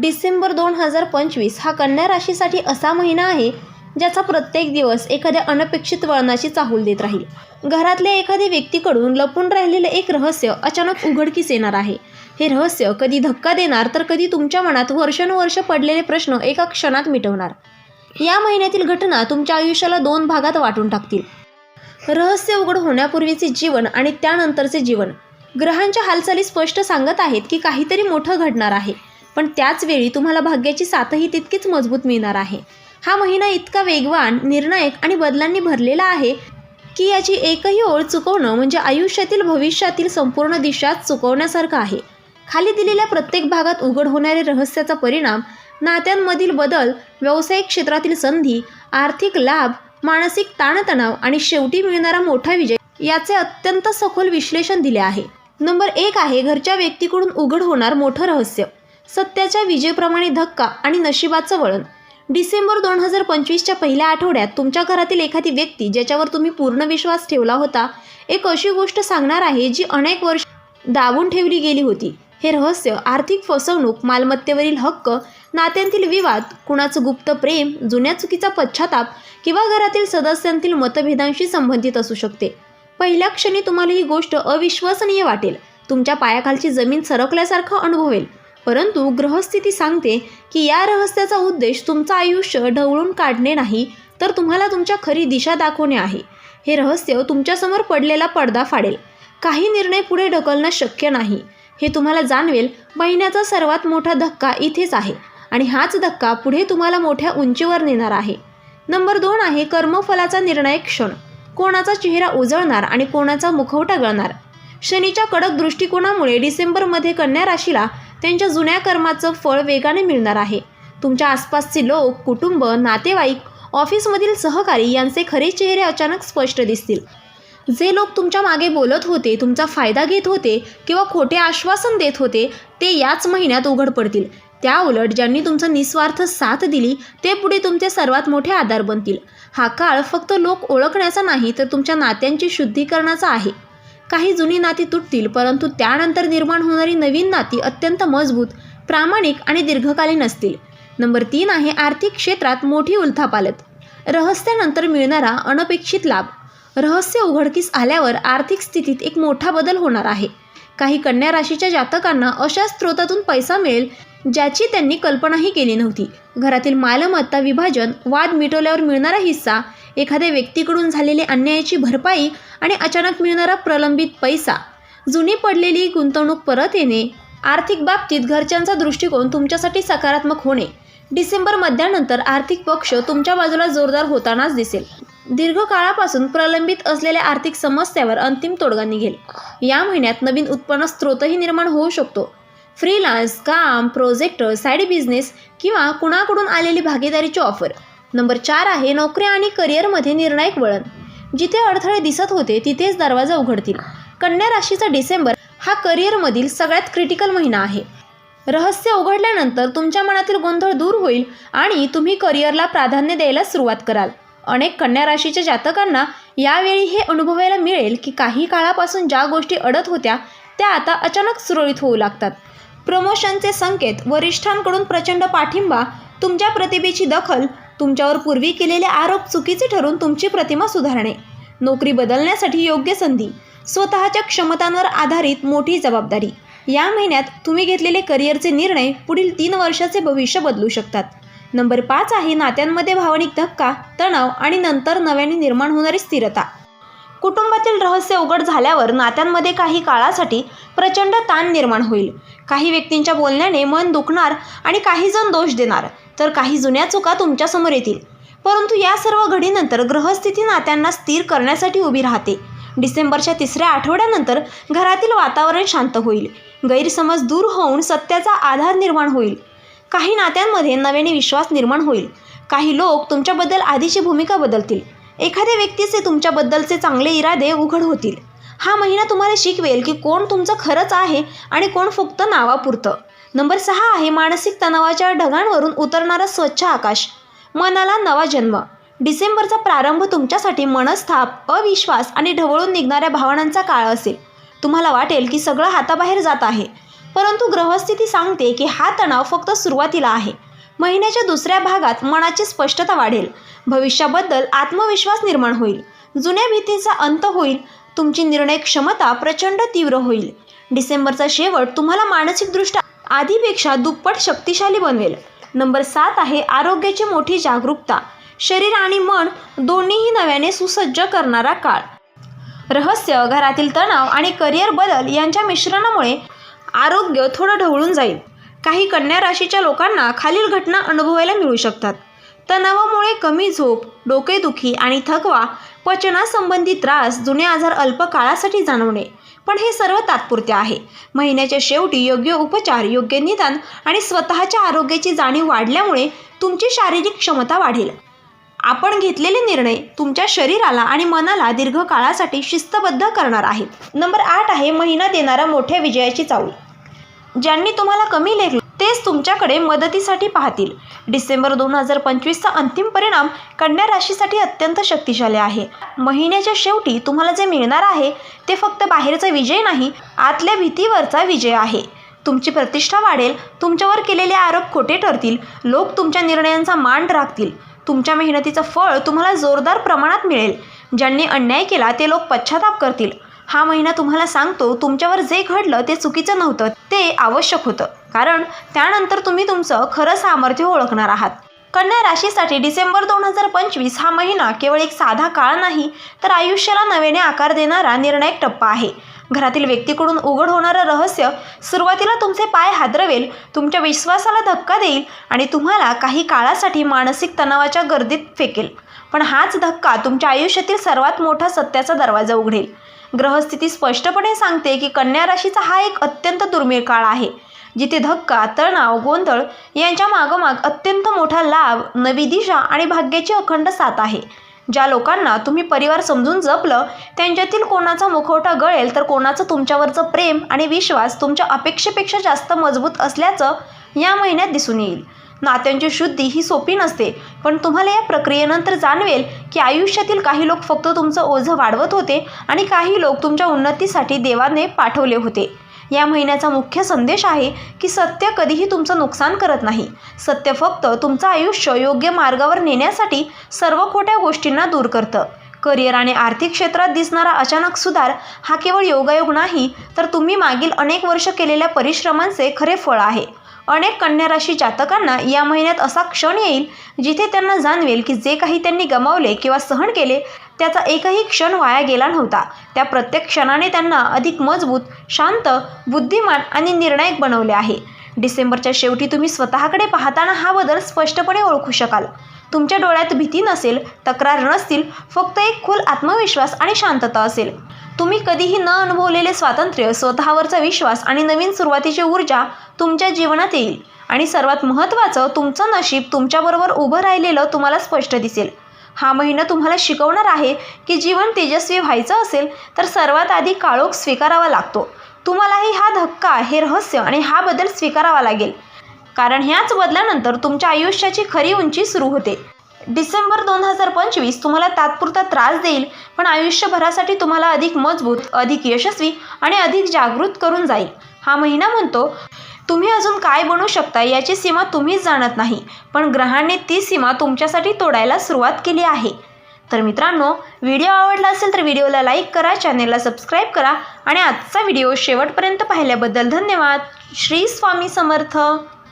डिसेंबर दोन हजार पंचवीस हा कन्या राशीसाठी असा महिना आहे ज्याचा प्रत्येक दिवस एखाद्या अनपेक्षित वळणाची चाहूल देत राहील. घरातल्या एखाद्या व्यक्तीकडून लपून राहिलेलं एक रहस्य अचानक उघडकीस येणार आहे. हे रहस्य कधी धक्का देणार तर कधी तुमच्या मनात वर्षानुवर्ष पडलेले प्रश्न एका क्षणात मिटवणार. या महिन्यातील घटना तुमच्या आयुष्याला दोन भागात वाटून टाकतील. रहस्य उघड होण्यापूर्वीचे जीवन आणि त्यानंतरचे जीवन. ग्रहांच्या हालचाली स्पष्ट सांगत आहेत की काहीतरी मोठं घडणार आहे. पण त्याच वेळी तुम्हाला भाग्याची साथही तितकीच मजबूत मिळणार आहे. हा महिना इतका वेगवान निर्णायक आणि बदलांनी भरलेला आहे की याची एकही ओळ चुकवणं म्हणजे आयुष्यातील भविष्यातील संपूर्ण दिशा चुकवण्यासारखं आहे. खाली दिलेल्या प्रत्येक भागात उघड होणारे रहस्याचा परिणाम नात्यांमधील बदल व्यावसायिक क्षेत्रातील संधी आर्थिक लाभ मानसिक ताणतणाव आणि शेवटी मिळणारा मोठा विजय याचे अत्यंत सखोल विश्लेषण दिले आहे. नंबर एक आहे घरच्या व्यक्तीकडून उघड होणार मोठं रहस्य. सत्याच्या विजेप्रमाणे धक्का आणि नशिबाचं वळण. डिसेंबर दोन हजार पंचवीसच्या पहिल्या आठवड्यात तुमच्या घरातील एखादी व्यक्ती ज्याच्यावर तुम्ही पूर्ण विश्वास ठेवला होता एक अशी गोष्ट सांगणार आहे जी अनेक वर्ष दाबून ठेवली गेली होती. हे रहस्य आर्थिक फसवणूक मालमत्तेवरील हक्क नात्यांतील विवाद कुणाचं गुप्त प्रेम जुन्या चुकीचा पश्चाताप किंवा घरातील सदस्यांतील मतभेदांशी संबंधित असू शकते. पहिल्या क्षणी तुम्हाला ही गोष्ट अविश्वसनीय वाटेल. तुमच्या पायाखालची जमीन सरकल्यासारखं अनुभवेल. परंतु ग्रहस्थिती सांगते की या रहस्याचा उद्देश तुमचं आयुष्य ढवळून काढणे नाही तर तुम्हाला तुमच्या खरी दिशा दाखवणे आहे. हे रहस्य तुमच्यासमोर पडलेला पडदा फाडेल. काही निर्णय पुढे ढकलणं शक्य नाही. हे तुम्हाला जाणवेल महिन्याचा सर्वात मोठा धक्का इथेच आहे आणि हाच धक्का पुढे तुम्हाला मोठ्या उंचीवर नेणार आहे. नंबर दोन आहे कर्मफलाचा निर्णायक क्षण. कोणाचा चेहरा उजळणार आणि कोणाचा मुखवटा गळणार? शनीच्या कडक दृष्टिकोनामुळे डिसेंबरमध्ये कन्या राशीला त्यांच्या जुन्या कर्माचं फळ वेगाने मिळणार आहे. तुमच्या आसपासचे लोक कुटुंब नातेवाईक ऑफिसमधील सहकारी यांचे खरे चेहरे अचानक स्पष्ट दिसतील. जे लोक तुमच्या मागे बोलत होते तुमचा फायदा घेत होते किंवा खोटे आश्वासन देत होते ते याच महिन्यात उघड पडतील. त्या उलट ज्यांनी तुमचं निस्वार्थ साथ दिली ते पुढे तुमचे सर्वात मोठे आधार बनतील. हा काळ फक्त लोक ओळखण्याचा नाही तर तुमच्या नात्यांची शुद्धीकरणाचा आहे. काही जुनी नाती तुटतील परंतु त्यानंतर निर्माण होणारी नवीन नाती अत्यंत मजबूत प्रामाणिक आणि दीर्घकालीन असतील. नंबर तीन आहे आर्थिक क्षेत्रात मोठी उलथापालत. रहस्यानंतर मिळणारा अनपेक्षित लाभ. रहस्य उघडकीस आल्यावर आर्थिक स्थितीत एक मोठा बदल होणार आहे. काही कन्या राशीच्या जातकांना अशा स्रोतातून पैसा मिळेल ज्याची त्यांनी कल्पनाही केली नव्हती. घरातील मालमत्ता विभाजन वाद मिटवल्यावर मिळणारा हिस्सा एखाद्या व्यक्तीकडून झालेली अन्यायाची भरपाई आणि अचानक मिळणारा प्रलंबित पैसा जुनी पडलेली गुंतवणूक परत येणे आर्थिक बाबतीत घरच्यांचा दृष्टिकोन तुमच्यासाठी सकारात्मक होणे डिसेंबर मध्यानंतर आर्थिक पक्ष तुमच्या बाजूला जोरदार होतानाच दिसेल. दीर्घकाळापासून प्रलंबित असलेल्या आर्थिक समस्यावर अंतिम तोडगा निघेल. या महिन्यात नवीन उत्पन्न स्रोतही निर्माण होऊ शकतो. फ्रीलान्स काम प्रोजेक्ट साईड बिझनेस किंवा कुणाकडून आलेली भागीदारीची ऑफर नंबर चार आहे नोकरी आणि करिअरमध्ये निर्णायक वळण. जिथे अडथळे दिसत होते तिथेच दरवाजा उघडतील. कन्या राशीचा डिसेंबर हा करिअरमधील सगळ्यात क्रिटिकल महिना आहे. रहस्य उघडल्यानंतर तुमच्या मनातील गोंधळ दूर होईल आणि तुम्ही करिअरला प्राधान्य द्यायला सुरुवात कराल. अनेक कन्या राशीच्या जातकांना यावेळी हे अनुभवायला मिळेल की काही काळापासून ज्या गोष्टी अडत होत्या त्या आता अचानक सुरळीत होऊ लागतात. प्रमोशनचे संकेत वरिष्ठांकडून प्रचंड पाठिंबा तुमच्या प्रतिभेची दखल तुमच्यावर पूर्वी केलेले आरोप चुकीचे ठरून तुमची प्रतिमा सुधारणे. नोकरी बदलण्यासाठी योग्य संधी. स्वतःच्या क्षमतांवर आधारित मोठी जबाबदारी. या महिन्यात तुम्ही घेतलेले करिअरचे निर्णय पुढील तीन वर्षाचे भविष्य बदलू शकतात. नंबर पाच आहे नात्यांमध्ये भावनिक धक्का तणाव आणि नंतर नव्याने निर्माण होणारी स्थिरता. कुटुंबातील रहस्य उघड झाल्यावर नात्यांमध्ये काही काळासाठी प्रचंड ताण निर्माण होईल. काही व्यक्तींच्या बोलण्याने मन दुखणार आणि काही जण दोष देणार तर काही जुन्या चुका तुमच्यासमोर येतील. परंतु या सर्व घडीनंतर ग्रहस्थिती नात्यांना स्थिर करण्यासाठी उभी राहते. डिसेंबरच्या तिसऱ्या आठवड्यानंतर घरातील वातावरण शांत होईल. गैरसमज दूर होऊन सत्याचा आधार निर्माण होईल. काही नात्यांमध्ये नव्याने विश्वास निर्माण होईल. काही लोक तुमच्याबद्दल आधीची भूमिका बदलतील. एखाद्या व्यक्तीचे तुमच्याबद्दलचे चांगले इरादे उघड होतील. हा महिना तुम्हाला शिकवेल की कोण तुमचं खरंच आहे आणि कोण फक्त नावापुरतं. नंबर सहा आहे मानसिक तणावाच्या ढगांवरून उतरणारा स्वच्छ आकाश. मनाला नवा जन्म. डिसेंबरचा प्रारंभ तुमच्यासाठी मनस्थाप अविश्वास आणि ढवळून निघणाऱ्या भावनांचा काळ असेल. तुम्हाला वाटेल की सगळं हाताबाहेर जात आहे. परंतु ग्रहस्थिती सांगते की हा तणाव फक्त सुरुवातीला आहे. महिन्याच्या दुसऱ्या भागात मनाची स्पष्टता वाढेल. भविष्याबद्दल आत्मविश्वास निर्माण होईल. जुन्या भीतीचा अंत होईल. तुमची निर्णय क्षमता प्रचंड तीव्र होईल. डिसेंबरचा शेवट तुम्हाला मानसिकदृष्ट्या आधीपेक्षा दुप्पट शक्तिशाली बनवेल. नंबर सात आहे आरोग्याची मोठी जागरूकता. शरीर आणि मन दोन्हीही नव्याने सुसज्ज करणारा काळ. रहस्य घरातील तणाव आणि करिअर बदल यांच्या मिश्रणामुळे आरोग्य थोडं ढवळून जाईल. काही कन्या राशीच्या लोकांना खालील घटना अनुभवायला मिळू शकतात. तणावामुळे कमी झोप डोकेदुखी आणि थकवा पचनासंबंधी त्रास जुने आजार अल्प काळासाठी जाणवणे पण हे सर्व तात्पुरते आहे. महिन्याच्या शेवटी योग्य उपचार योग्य निदान आणि स्वतःच्या आरोग्याची जाणीव वाढल्यामुळे तुमची शारीरिक क्षमता वाढेल. आपण घेतलेले निर्णय तुमच्या शरीराला आणि मनाला दीर्घकाळासाठी शिस्तबद्ध करणार आहेत. नंबर आठ आहे महिना देणारा मोठ्या विजयाची चाऊल. ज्यांनी तुम्हाला कमी लेखलं तेच तुमच्याकडे मदतीसाठी पाहतील. डिसेंबर दोन हजार पंचवीसचा अंतिम परिणाम कन्या राशीसाठी अत्यंत शक्तिशाली आहे. महिन्याच्या शेवटी तुम्हाला जे मिळणार आहे ते फक्त बाहेरचा विजय नाही आतल्या भीतीवरचा विजय आहे. तुमची प्रतिष्ठा वाढेल तुमच्यावर केलेले आरोप खोटे ठरतील लोक तुमच्या निर्णयांचा मान राखतील. तुमच्या मेहनतीचं फळ तुम्हाला जोरदार प्रमाणात मिळेल. ज्यांनी अन्याय केला ते लोक पश्चाताप करतील. हा महिना तुम्हाला सांगतो तुमच्यावर जे घडलं ते चुकीचं नव्हतं ते आवश्यक होतं. कारण त्यानंतर तुम्ही तुमचं खरं सामर्थ्य ओळखणार आहात. कन्या राशीसाठी डिसेंबर दोन हजार पंचवीस हा महिना केवळ एक साधा काळ नाही तर आयुष्याला नव्याने आकार देणारा निर्णायक टप्पा आहे. घरातील व्यक्तीकडून उघड होणारं रहस्य सुरुवातीला तुमचे पाय हादरवेल तुमच्या विश्वासाला धक्का देईल आणि तुम्हाला काही काळासाठी मानसिक तणावाच्या गर्दीत फेकेल. पण हाच धक्का तुमच्या आयुष्यातील सर्वात मोठा सत्याचा दरवाजा उघडेल. ग्रहस्थिती स्पष्टपणे सांगते की कन्या राशीचा हा एक अत्यंत दुर्मिळ काळ आहे जिथे धक्का तणाव गोंधळ यांच्या मागोमाग अत्यंत मोठा लाभ नवी दिशा आणि भाग्याची अखंड साथ आहे. ज्या लोकांना तुम्ही परिवार समजून जपलं त्यांच्यातील कोणाचा मुखवटा गळेल तर कोणाचं तुमच्यावरचं प्रेम आणि विश्वास तुमच्या अपेक्षेपेक्षा जास्त मजबूत असल्याचं या महिन्यात दिसून येईल. नात्यांची शुद्धी ही सोपी नसते. पण तुम्हाला या प्रक्रियेनंतर जाणवेल की आयुष्यातील काही लोक फक्त तुमचं ओझं वाढवत होते आणि काही लोक तुमच्या उन्नतीसाठी देवाने पाठवले होते. या महिन्याचा मुख्य संदेश आहे की सत्य कधीही तुमचं नुकसान करत नाही. सत्य फक्त तुमचं आयुष्य योग्य मार्गावर नेण्यासाठी सर्व खोट्या गोष्टींना दूर करतं. करिअर आणि आर्थिक क्षेत्रात दिसणारा अचानक सुधार हा केवळ योगायोग नाही तर तुम्ही मागील अनेक वर्ष केलेल्या परिश्रमांचे खरे फळ आहे. अनेक कन्या राशी जातकांना या महिन्यात असा क्षण येईल जिथे त्यांना जाणवेल की जे काही त्यांनी गमावले किंवा सहन केले त्याचा एकही क्षण वाया गेला नव्हता. त्या प्रत्येक क्षणाने त्यांना अधिक मजबूत शांत बुद्धिमान आणि निर्णायक बनवले आहे. डिसेंबरच्या शेवटी तुम्ही स्वतःकडे पाहताना हा बदल स्पष्टपणे ओळखू शकाल. तुमच्या डोळ्यात भीती नसेल तक्रार नसतील फक्त एक खोल आत्मविश्वास आणि शांतता असेल. तुम्ही कधीही न अनुभवलेले स्वातंत्र्य स्वतःवरचा विश्वास आणि नवीन सुरुवातीची ऊर्जा तुमच्या जीवनात येईल. आणि सर्वात महत्त्वाचं तुमचं नशीब तुमच्याबरोबर उभं राहिलेलं तुम्हाला स्पष्ट दिसेल. हा महिना तुम्हाला शिकवणार आहे की जीवन तेजस्वी व्हायचं असेल तर सर्वात आधी काळोख स्वीकारावा लागतो. तुम्हालाही हा धक्का हे रहस्य आणि हा बदल स्वीकारावा लागेल. कारण ह्याच बदलानंतर तुमच्या आयुष्याची खरी उंची सुरू होते. डिसेंबर दोन हजार पंचवीस तुम्हाला तात्पुरता त्रास देईल पण आयुष्यभरासाठी तुम्हाला अधिक मजबूत अधिक यशस्वी आणि अधिक जागृत करून जाईल. हा महिना म्हणतो तुम्ही अजून काय बनू शकता याची सीमा तुम्हीच जाणत नाही. पण ग्रहाने ती सीमा तुमच्यासाठी तोडायला सुरुवात केली आहे. तर मित्रांनो व्हिडिओ आवडला असेल तर व्हिडिओला लाईक करा चॅनेलला सबस्क्राईब करा आणि आजचा व्हिडिओ शेवटपर्यंत पाहिल्याबद्दल धन्यवाद. श्री स्वामी समर्थ.